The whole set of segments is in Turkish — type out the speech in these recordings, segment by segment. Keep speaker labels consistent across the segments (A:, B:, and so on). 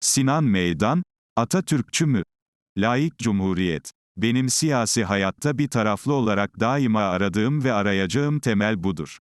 A: Sinan Meydan, Atatürkçü mü? Laik Cumhuriyet. Benim siyasi hayatta bir taraflı olarak daima aradığım ve arayacağım temel budur.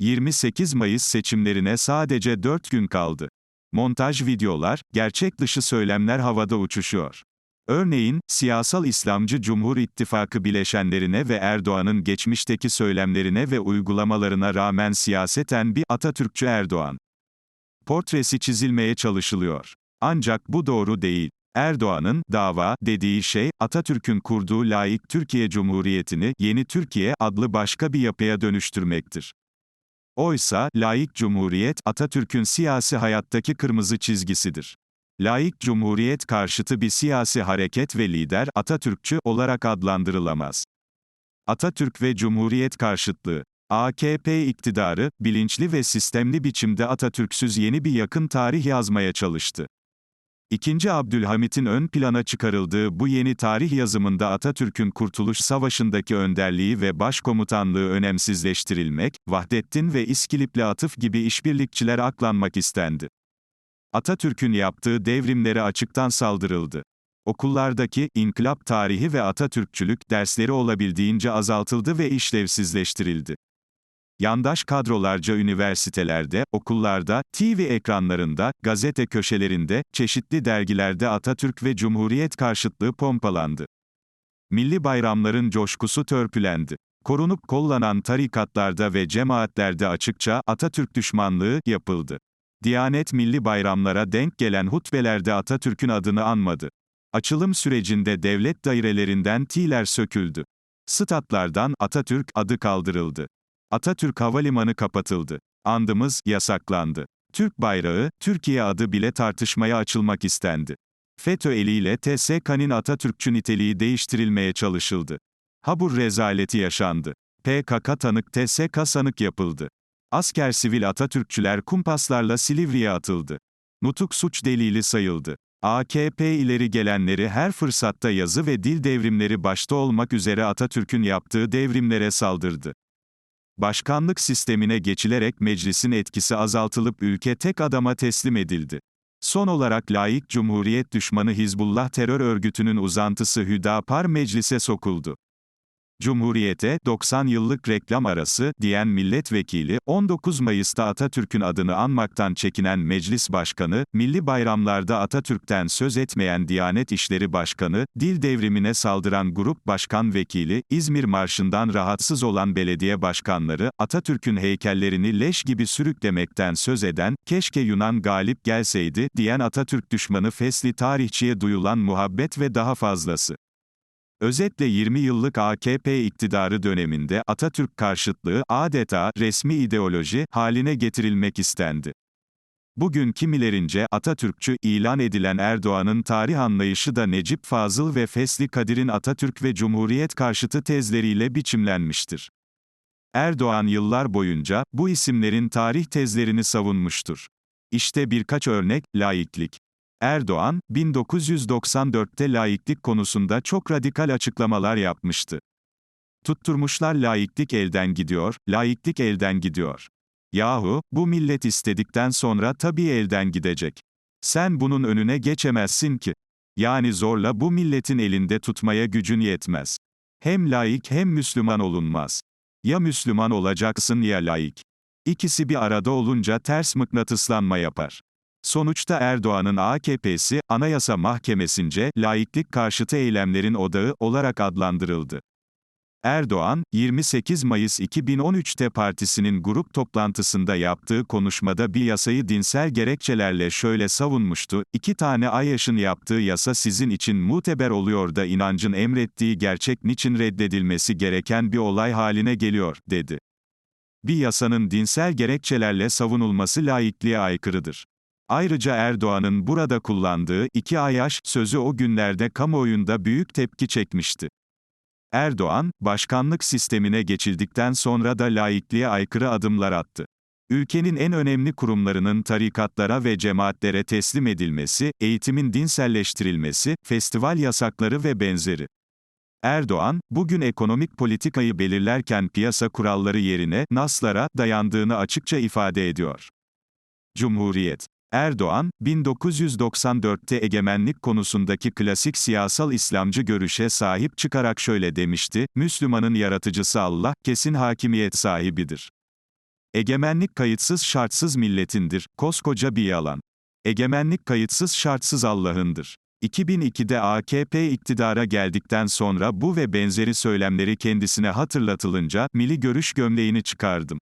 A: 28 Mayıs seçimlerine sadece 4 gün kaldı. Montaj videolar, gerçek dışı söylemler havada uçuşuyor. Örneğin, siyasal İslamcı Cumhur İttifakı bileşenlerine ve Erdoğan'ın geçmişteki söylemlerine ve uygulamalarına rağmen siyaseten bir Atatürkçü Erdoğan portresi çizilmeye çalışılıyor. Ancak bu doğru değil. Erdoğan'ın dava dediği şey Atatürk'ün kurduğu laik Türkiye Cumhuriyeti'ni yeni Türkiye adlı başka bir yapıya dönüştürmektir. Oysa laik cumhuriyet Atatürk'ün siyasi hayattaki kırmızı çizgisidir. Laik cumhuriyet karşıtı bir siyasi hareket ve lider Atatürkçü olarak adlandırılamaz. Atatürk ve Cumhuriyet karşıtlığı AKP iktidarı, bilinçli ve sistemli biçimde Atatürk'süz yeni bir yakın tarih yazmaya çalıştı. İkinci Abdülhamit'in ön plana çıkarıldığı bu yeni tarih yazımında Atatürk'ün Kurtuluş Savaşı'ndaki önderliği ve başkomutanlığı önemsizleştirilmek, Vahdettin ve İskilip'le Atıf gibi işbirlikçiler aklanmak istendi. Atatürk'ün yaptığı devrimlere açıktan saldırıldı. Okullardaki inkılap tarihi ve Atatürkçülük dersleri olabildiğince azaltıldı ve işlevsizleştirildi. Yandaş kadrolarca üniversitelerde, okullarda, TV ekranlarında, gazete köşelerinde, çeşitli dergilerde Atatürk ve Cumhuriyet karşıtlığı pompalandı. Milli bayramların coşkusu törpülendi. Korunup kollanan tarikatlarda ve cemaatlerde açıkça Atatürk düşmanlığı yapıldı. Diyanet milli bayramlara denk gelen hutbelerde Atatürk'ün adını anmadı. Açılım sürecinde devlet dairelerinden tiler söküldü. Statlardan Atatürk adı kaldırıldı. Atatürk Havalimanı kapatıldı. Andımız yasaklandı. Türk bayrağı, Türkiye adı bile tartışmaya açılmak istendi. FETÖ eliyle TSK'nin Atatürkçü niteliği değiştirilmeye çalışıldı. Habur rezaleti yaşandı. PKK tanık TSK sanık yapıldı. Asker sivil Atatürkçüler kumpaslarla Silivri'ye atıldı. Nutuk suç delili sayıldı. AKP ileri gelenleri her fırsatta yazı ve dil devrimleri başta olmak üzere Atatürk'ün yaptığı devrimlere saldırdı. Başkanlık sistemine geçilerek meclisin etkisi azaltılıp ülke tek adama teslim edildi. Son olarak laik cumhuriyet düşmanı Hizbullah terör örgütünün uzantısı Hüdapar meclise sokuldu. Cumhuriyete 90 yıllık reklam arası diyen milletvekili 19 Mayıs'ta Atatürk'ün adını anmaktan çekinen meclis başkanı, milli bayramlarda Atatürk'ten söz etmeyen Diyanet İşleri Başkanı, dil devrimine saldıran grup başkan vekili, İzmir Marşı'ndan rahatsız olan belediye başkanları, Atatürk'ün heykellerini leş gibi sürüklemekten söz eden, keşke Yunan galip gelseydi, diyen Atatürk düşmanı fesli tarihçiye duyulan muhabbet ve daha fazlası. Özetle 20 yıllık AKP iktidarı döneminde Atatürk karşıtlığı adeta resmi ideoloji haline getirilmek istendi. Bugün kimilerince Atatürkçü ilan edilen Erdoğan'ın tarih anlayışı da Necip Fazıl ve Fesli Kadir'in Atatürk ve Cumhuriyet karşıtı tezleriyle biçimlenmiştir. Erdoğan yıllar boyunca bu isimlerin tarih tezlerini savunmuştur. İşte birkaç örnek, laiklik. Erdoğan, 1994'te laiklik konusunda çok radikal açıklamalar yapmıştı. Tutturmuşlar laiklik elden gidiyor, laiklik elden gidiyor. Yahu, bu millet istedikten sonra tabii elden gidecek. Sen bunun önüne geçemezsin ki. Yani zorla bu milletin elinde tutmaya gücün yetmez. Hem laik hem Müslüman olunmaz. Ya Müslüman olacaksın ya laik. İkisi bir arada olunca ters mıknatıslanma yapar. Sonuçta Erdoğan'ın AKP'si, Anayasa Mahkemesince, laiklik karşıtı eylemlerin odağı olarak adlandırıldı. Erdoğan, 28 Mayıs 2013'te partisinin grup toplantısında yaptığı konuşmada bir yasayı dinsel gerekçelerle şöyle savunmuştu, iki tane AYAŞ'ın yaptığı yasa sizin için muteber oluyor da inancın emrettiği gerçek niçin reddedilmesi gereken bir olay haline geliyor, dedi. Bir yasanın dinsel gerekçelerle savunulması laikliğe aykırıdır. Ayrıca Erdoğan'ın burada kullandığı iki ayaş sözü o günlerde kamuoyunda büyük tepki çekmişti. Erdoğan, başkanlık sistemine geçildikten sonra da laikliğe aykırı adımlar attı. Ülkenin en önemli kurumlarının tarikatlara ve cemaatlere teslim edilmesi, eğitimin dinselleştirilmesi, festival yasakları ve benzeri. Erdoğan, bugün ekonomik politikayı belirlerken piyasa kuralları yerine naslara dayandığını açıkça ifade ediyor. Cumhuriyet Erdoğan, 1994'te egemenlik konusundaki klasik siyasal İslamcı görüşe sahip çıkarak şöyle demişti, Müslümanın yaratıcısı Allah, kesin hakimiyet sahibidir. Egemenlik kayıtsız şartsız milletindir, koskoca bir yalan. Egemenlik kayıtsız şartsız Allah'ındır. 2002'de AKP iktidara geldikten sonra bu ve benzeri söylemleri kendisine hatırlatılınca, milli görüş gömleğini çıkardım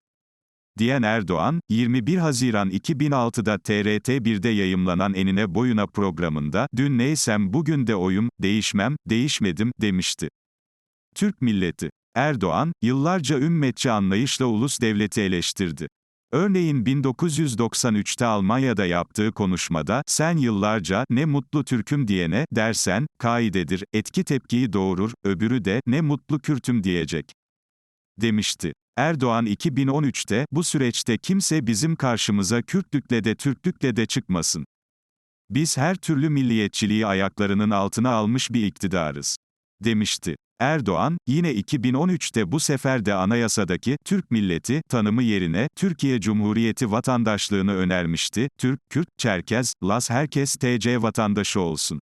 A: diyen Erdoğan, 21 Haziran 2006'da TRT1'de yayımlanan Enine Boyuna programında, dün neysem bugün de oyum, değişmem, değişmedim, demişti. Türk milleti. Erdoğan, yıllarca ümmetçi anlayışla ulus devleti eleştirdi. Örneğin 1993'te Almanya'da yaptığı konuşmada, sen yıllarca, ne mutlu Türk'üm diyene, dersen, kaidedir, etki tepkiyi doğurur, öbürü de, ne mutlu Kürt'üm diyecek. Demişti. Erdoğan 2013'te, bu süreçte kimse bizim karşımıza Kürtlükle de Türklükle de çıkmasın. Biz her türlü milliyetçiliği ayaklarının altına almış bir iktidarız. Demişti. Erdoğan, yine 2013'te bu sefer de anayasadaki Türk milleti tanımı yerine Türkiye Cumhuriyeti vatandaşlığını önermişti. Türk, Kürt, Çerkez, Laz herkes TC vatandaşı olsun.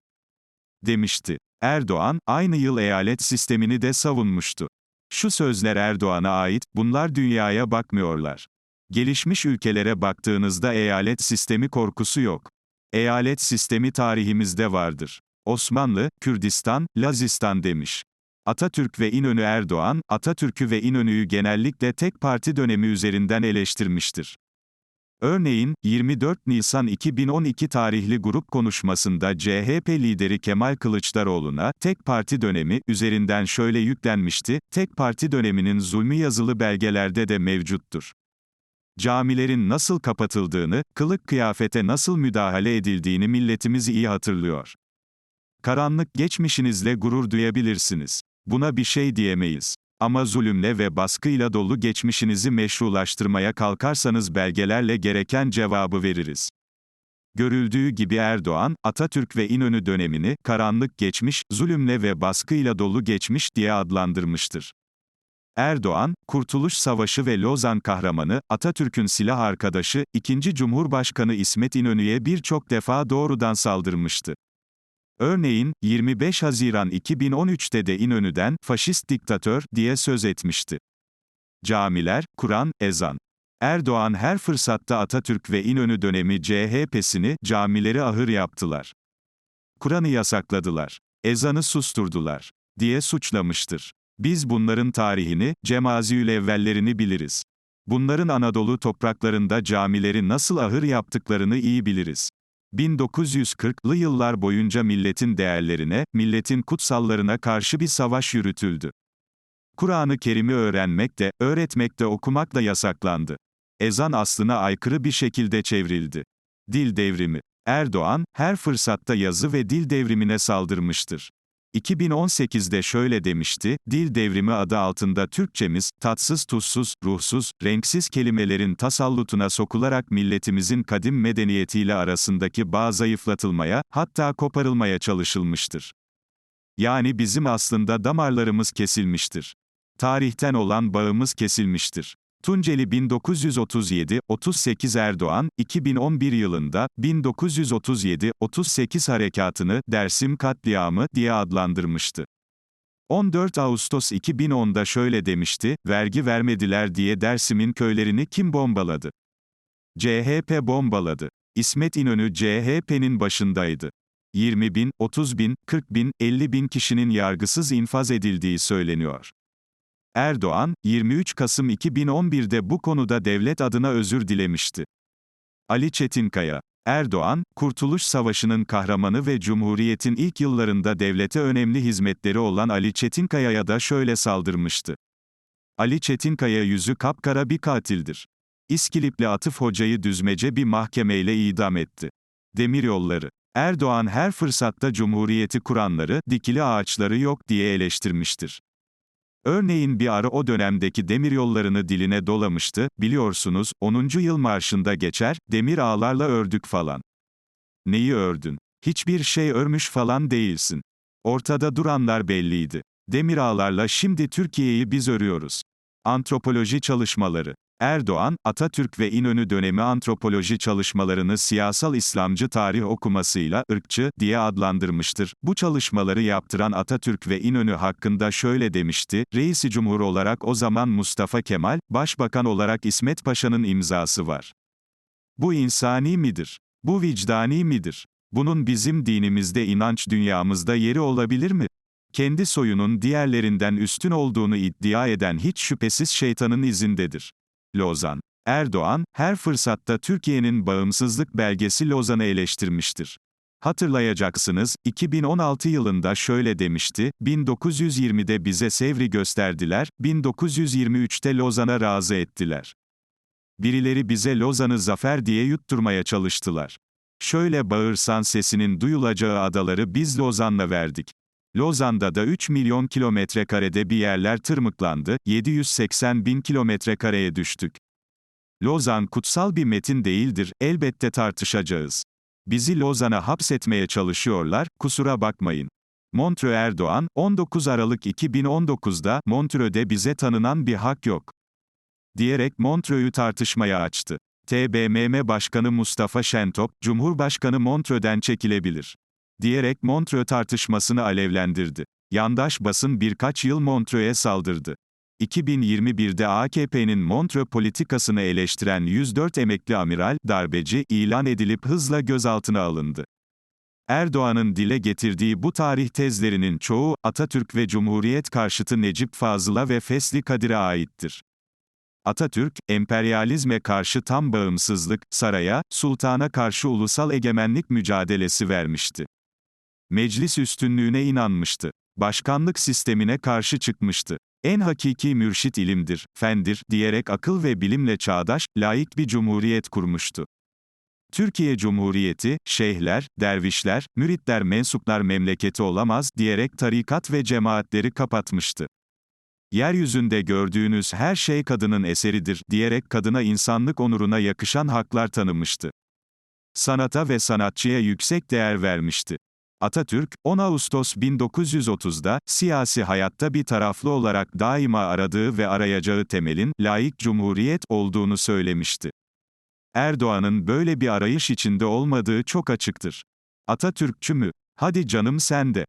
A: Demişti. Erdoğan, aynı yıl eyalet sistemini de savunmuştu. Şu sözler Erdoğan'a ait, bunlar dünyaya bakmıyorlar. Gelişmiş ülkelere baktığınızda eyalet sistemi korkusu yok. Eyalet sistemi tarihimizde vardır. Osmanlı, Kürdistan, Lazistan demiş. Atatürk ve İnönü Erdoğan, Atatürk'ü ve İnönü'yü genellikle tek parti dönemi üzerinden eleştirmiştir. Örneğin, 24 Nisan 2012 tarihli grup konuşmasında CHP lideri Kemal Kılıçdaroğlu'na, tek parti dönemi, üzerinden şöyle yüklenmişti, tek parti döneminin zulmü yazılı belgelerde de mevcuttur. Camilerin nasıl kapatıldığını, kılık kıyafete nasıl müdahale edildiğini milletimiz iyi hatırlıyor. Karanlık geçmişinizle gurur duyabilirsiniz. Buna bir şey diyemeyiz. Ama zulümle ve baskıyla dolu geçmişinizi meşrulaştırmaya kalkarsanız belgelerle gereken cevabı veririz. Görüldüğü gibi Erdoğan, Atatürk ve İnönü dönemini, karanlık geçmiş, zulümle ve baskıyla dolu geçmiş diye adlandırmıştır. Erdoğan, Kurtuluş Savaşı ve Lozan kahramanı, Atatürk'ün silah arkadaşı, 2. Cumhurbaşkanı İsmet İnönü'ye birçok defa doğrudan saldırmıştı. Örneğin, 25 Haziran 2013'te de İnönü'den, faşist diktatör, diye söz etmişti. Camiler, Kur'an, ezan. Erdoğan her fırsatta Atatürk ve İnönü dönemi CHP'sini, camileri ahır yaptılar. Kur'an'ı yasakladılar. Ezanı susturdular. diye suçlamıştır. Biz bunların tarihini, Cemaziyül evvellerini biliriz. Bunların Anadolu topraklarında camileri nasıl ahır yaptıklarını iyi biliriz. 1940'lı yıllar boyunca milletin değerlerine, milletin kutsallarına karşı bir savaş yürütüldü. Kur'an-ı Kerim'i öğrenmek de, öğretmek de okumak da yasaklandı. Ezan aslına aykırı bir şekilde çevrildi. Dil devrimi. Erdoğan, her fırsatta yazı ve dil devrimine saldırmıştır. 2018'de şöyle demişti, dil devrimi adı altında Türkçemiz, tatsız tuzsuz, ruhsuz, renksiz kelimelerin tasallutuna sokularak milletimizin kadim medeniyetiyle arasındaki bağ zayıflatılmaya, hatta koparılmaya çalışılmıştır. Yani bizim aslında damarlarımız kesilmiştir. Tarihten olan bağımız kesilmiştir. Tunceli 1937, 38 Erdoğan, 2011 yılında, 1937-38 harekatını, Dersim katliamı, diye adlandırmıştı. 14 Ağustos 2010'da şöyle demişti, vergi vermediler diye Dersim'in köylerini kim bombaladı? CHP bombaladı. İsmet İnönü CHP'nin başındaydı. 20 bin, 30 bin, 40 bin, 50 bin kişinin yargısız infaz edildiği söyleniyor. Erdoğan, 23 Kasım 2011'de bu konuda devlet adına özür dilemişti. Ali Çetinkaya Erdoğan, Kurtuluş Savaşı'nın kahramanı ve Cumhuriyet'in ilk yıllarında devlete önemli hizmetleri olan Ali Çetinkaya'ya da şöyle saldırmıştı. Ali Çetinkaya yüzü kapkara bir katildir. İskilipli Atıf Hoca'yı düzmece bir mahkemeyle idam etti. Demiryolları. Erdoğan her fırsatta Cumhuriyeti kuranları, dikili ağaçları yok diye eleştirmiştir. Örneğin bir ara o dönemdeki demiryollarını diline dolamıştı, biliyorsunuz, 10. yıl marşında geçer, demir ağlarla ördük falan. Neyi ördün? Hiçbir şey örmüş falan değilsin. Ortada duranlar belliydi. Demir ağlarla şimdi Türkiye'yi biz örüyoruz. Antropoloji çalışmaları Erdoğan, Atatürk ve İnönü dönemi antropoloji çalışmalarını siyasal İslamcı tarih okumasıyla ırkçı diye adlandırmıştır. Bu çalışmaları yaptıran Atatürk ve İnönü hakkında şöyle demişti: Reisi Cumhur olarak o zaman Mustafa Kemal, Başbakan olarak İsmet Paşa'nın imzası var. Bu insani midir? Bu vicdani midir? Bunun bizim dinimizde inanç dünyamızda yeri olabilir mi? Kendi soyunun diğerlerinden üstün olduğunu iddia eden hiç şüphesiz şeytanın izindedir. Lozan. Erdoğan, her fırsatta Türkiye'nin bağımsızlık belgesi Lozan'ı eleştirmiştir. Hatırlayacaksınız, 2016 yılında şöyle demişti, 1920'de bize Sevri gösterdiler, 1923'te Lozan'a razı ettiler. Birileri bize Lozan'ı zafer diye yutturmaya çalıştılar. Şöyle bağırsan sesinin duyulacağı adaları biz Lozan'la verdik. Lozan'da da 3 milyon kilometre karede bir yerler tırmıklandı, 780 bin kilometre kareye düştük. Lozan kutsal bir metin değildir, elbette tartışacağız. Bizi Lozan'a hapsetmeye çalışıyorlar, kusura bakmayın. Montreux Erdoğan, 19 Aralık 2019'da, Montreux'de bize tanınan bir hak yok. Diyerek Montreux'u tartışmaya açtı. TBMM Başkanı Mustafa Şentop, Cumhurbaşkanı Montreux'den çekilebilir. Diyerek Montreux tartışmasını alevlendirdi. Yandaş basın birkaç yıl Montreux'e saldırdı. 2021'de AKP'nin Montreux politikasını eleştiren 104 emekli amiral, darbeci, ilan edilip hızla gözaltına alındı. Erdoğan'ın dile getirdiği bu tarih tezlerinin çoğu, Atatürk ve Cumhuriyet karşıtı Necip Fazıl'a ve Fesli Kadir'e aittir. Atatürk, emperyalizme karşı tam bağımsızlık, saraya, sultana karşı ulusal egemenlik mücadelesi vermişti. Meclis üstünlüğüne inanmıştı. Başkanlık sistemine karşı çıkmıştı. En hakiki mürşit ilimdir, fendir, diyerek akıl ve bilimle çağdaş, layık bir cumhuriyet kurmuştu. Türkiye Cumhuriyeti, şeyhler, dervişler, müritler mensuplar memleketi olamaz, diyerek tarikat ve cemaatleri kapatmıştı. Yeryüzünde gördüğünüz her şey kadının eseridir, diyerek kadına insanlık onuruna yakışan haklar tanımıştı. Sanata ve sanatçıya yüksek değer vermişti. Atatürk, 10 Ağustos 1930'da, siyasi hayatta bir taraflı olarak daima aradığı ve arayacağı temelin, layık cumhuriyet olduğunu söylemişti. Erdoğan'ın böyle bir arayış içinde olmadığı çok açıktır. Atatürkçü mü? Hadi canım sen de.